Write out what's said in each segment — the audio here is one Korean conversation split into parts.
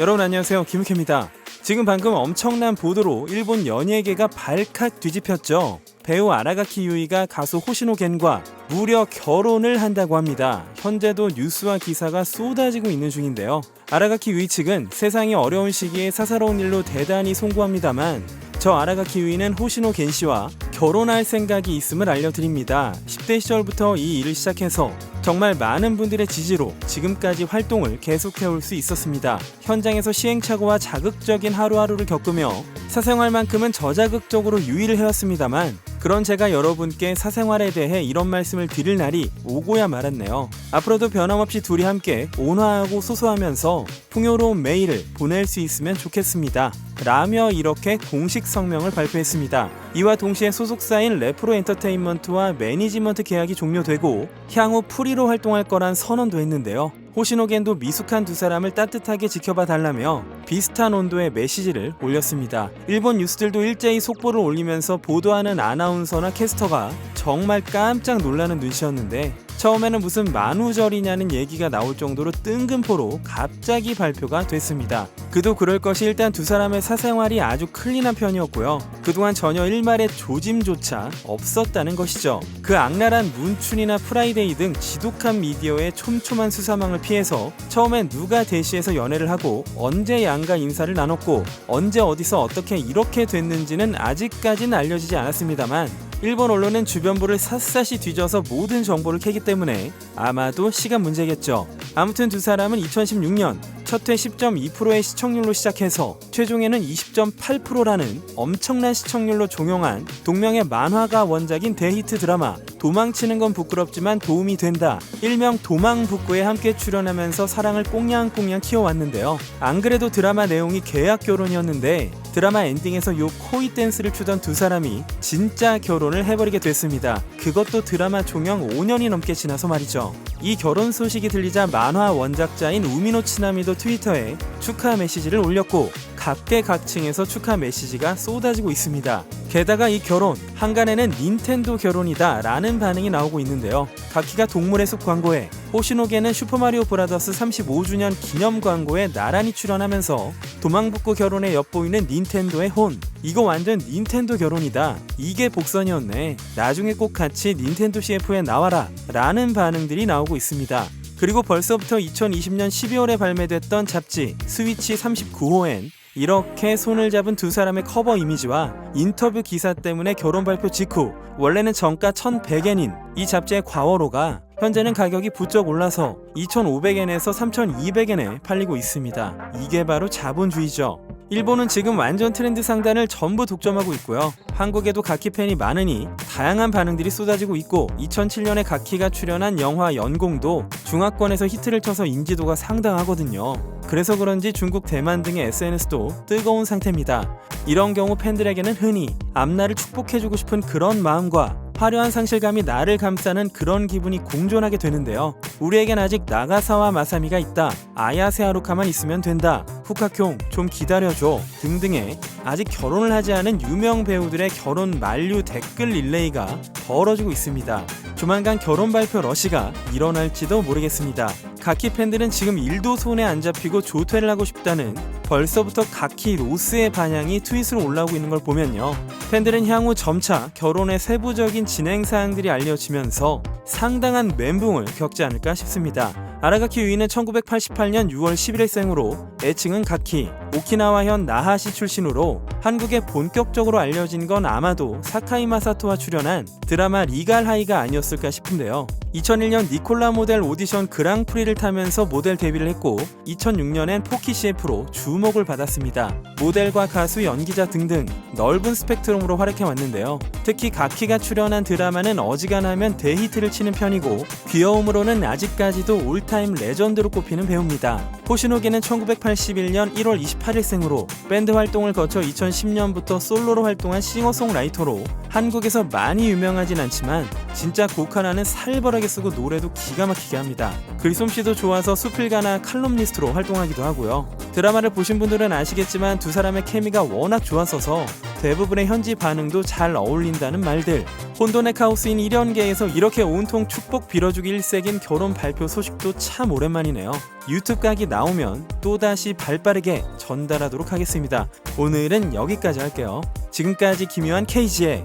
여러분 안녕하세요. 김우케입니다. 지금 방금 엄청난 보도로 일본 연예계가 발칵 뒤집혔죠. 배우 아라가키 유이가 가수 호시노 겐과 무려 결혼을 한다고 합니다. 현재도 뉴스와 기사가 쏟아지고 있는 중인데요. 아라가키 유이 측은 세상이 어려운 시기에 사사로운 일로 대단히 송구합니다만 저 아라가키 유이는 호시노 겐 씨와 결혼할 생각이 있음을 알려드립니다 10대 시절부터 이 일을 시작해서 정말 많은 분들의 지지로 지금까지 활동을 계속해올 수 있었습니다. 현장에서 시행착오와 자극적인 하루하루를 겪으며 사생활만큼은 저자극적으로 유의를 해왔습니다만 그런 제가 여러분께 사생활에 대해 이런 말씀을 드릴 날이 오고야 말았네요. 앞으로도 변함없이 둘이 함께 온화하고 소소하면서 풍요로운 메일을 보낼 수 있으면 좋겠습니다. 라며 이렇게 공식 성명을 발표했습니다. 이와 동시에 소속사인 레프로 엔터테인먼트와 매니지먼트 계약이 종료되고 향후 프리로 활동할 거란 선언도 했는데요. 호시노겐도 미숙한 두 사람을 따뜻하게 지켜봐 달라며 비슷한 온도의 메시지를 올렸습니다. 일본 뉴스들도 일제히 속보를 올리면서 보도하는 아나운서나 캐스터가 정말 깜짝 놀라는 눈치였는데 처음에는 무슨 만우절이냐는 얘기가 나올 정도로 뜬금포로 갑자기 발표가 됐습니다. 그도 그럴 것이 일단 두 사람의 사생활이 아주 클린한 편이었고요. 그동안 전혀 일말의 조짐조차 없었다는 것이죠. 그 악랄한 문춘이나 프라이데이 등 지독한 미디어의 촘촘한 수사망을 피해서 처음엔 누가 대시해서 연애를 하고 언제 양가 인사를 나눴고 언제 어디서 어떻게 이렇게 됐는지는 아직까지는 알려지지 않았습니다만 일본 언론은 주변부를 샅샅이 뒤져서 모든 정보를 캐기 때문에 아마도 시간 문제겠죠. 아무튼 두 사람은 2016년 첫회 10.2%의 시청률로 시작해서 최종에는 20.8%라는 엄청난 시청률로 종영한 동명의 만화가 원작인 대히트 드라마 도망치는 건 부끄럽지만 도움이 된다. 일명 도망북구에 함께 출연하면서 사랑을 꽁냥꽁냥 키워왔는데요. 안 그래도 드라마 내용이 계약 결혼이었는데 드라마 엔딩에서 요 코이 댄스를 추던 두 사람이 진짜 결혼을 해버리게 됐습니다. 그것도 드라마 종영 5년이 넘게 지나서 말이죠. 이 결혼 소식이 들리자 만화 원작자인 우미노 치나미도 트위터에 축하 메시지를 올렸고 각계각층에서 축하 메시지가 쏟아지고 있습니다. 게다가 이 결혼 한간에는 닌텐도 결혼이다 라는 반응이 나오고 있는데요. 가키가 동물의 숲 광고에 호시노게는 슈퍼마리오 브라더스 35주년 기념 광고에 나란히 출연하면서 도망북구 결혼에 엿보이는 닌텐도의 혼 이거 완전 닌텐도 결혼이다 이게 복선이었네 나중에 꼭 같이 닌텐도 CF에 나와라 라는 반응들이 나오고 있습니다. 그리고 벌써부터 2020년 12월에 발매됐던 잡지 스위치 39호엔 이렇게 손을 잡은 두 사람의 커버 이미지와 인터뷰 기사 때문에 결혼 발표 직후 원래는 정가 1,100엔인 이 잡지의 과월호가 현재는 가격이 부쩍 올라서 2,500엔에서 3,200엔에 팔리고 있습니다. 이게 바로 자본주의죠. 일본은 지금 완전 트렌드 상단을 전부 독점하고 있고요. 한국에도 가키 팬이 많으니 다양한 반응들이 쏟아지고 있고 2007년에 가키가 출연한 영화 연공도 중화권에서 히트를 쳐서 인지도가 상당하거든요. 그래서 그런지 중국, 대만 등의 SNS도 뜨거운 상태입니다. 이런 경우 팬들에게는 흔히 앞날을 축복해주고 싶은 그런 마음과 화려한 상실감이 나를 감싸는 그런 기분이 공존하게 되는데요. 우리에겐 아직 나가사와 마사미가 있다. 아야세 하루카만 있으면 된다. 후카쿄 좀 기다려줘. 등등의 아직 결혼을 하지 않은 유명 배우들의 결혼 만류 댓글 릴레이가 벌어지고 있습니다. 조만간 결혼 발표 러시가 일어날지도 모르겠습니다. 가키 팬들은 지금 일도 손에 안 잡히고 조퇴를 하고 싶다는 벌써부터 가키 로스의 반향이 트윗으로 올라오고 있는 걸 보면요. 팬들은 향후 점차 결혼의 세부적인 진행 사항들이 알려지면서 상당한 멘붕을 겪지 않을까 싶습니다. 아라가키 유이는 1988년 6월 11일생으로 애칭은 가키, 오키나와현 나하시 출신으로 한국에 본격적으로 알려진 건 아마도 사카이 마사토와 출연한 드라마 리갈 하이가 아니었을까 싶은데요. 2001년 니콜라 모델 오디션 그랑프리를 타면서 모델 데뷔를 했고 2006년엔 포키 CF로 주목을 받았습니다. 모델과 가수, 연기자 등등 넓은 스펙트럼으로 활약해 왔는데요. 특히 가키가 출연한 드라마는 어지간하면 대히트를 치는 편이고 귀여움으로는 아직까지도 올타임 레전드로 꼽히는 배우입니다. 호시노게는 1981년 1월 28일 생으로 밴드 활동을 거쳐 2010년부터 솔로로 활동한 싱어송라이터로 한국에서 많이 유명하진 않지만 진짜 곡 하나는 살벌하게 쓰고 노래도 기가 막히게 합니다. 글솜씨도 좋아서 수필가나 칼럼니스트로 활동하기도 하고요. 드라마를 보신 분들은 아시겠지만 두 사람의 케미가 워낙 좋았어서 대부분의 현지 반응도 잘 어울린다는 말들. 혼돈의 카오스인 1연계에서 이렇게 온통 축복 빌어주기 일색인 결혼 발표 소식도 참 오랜만이네요. 유튜브 각이 나오면 또다시 발 빠르게 전달하도록 하겠습니다. 오늘은 여기까지 할게요. 지금까지 김요한 KG의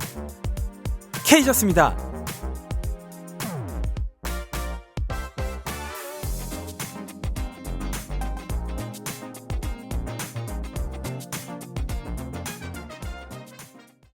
K였습니다.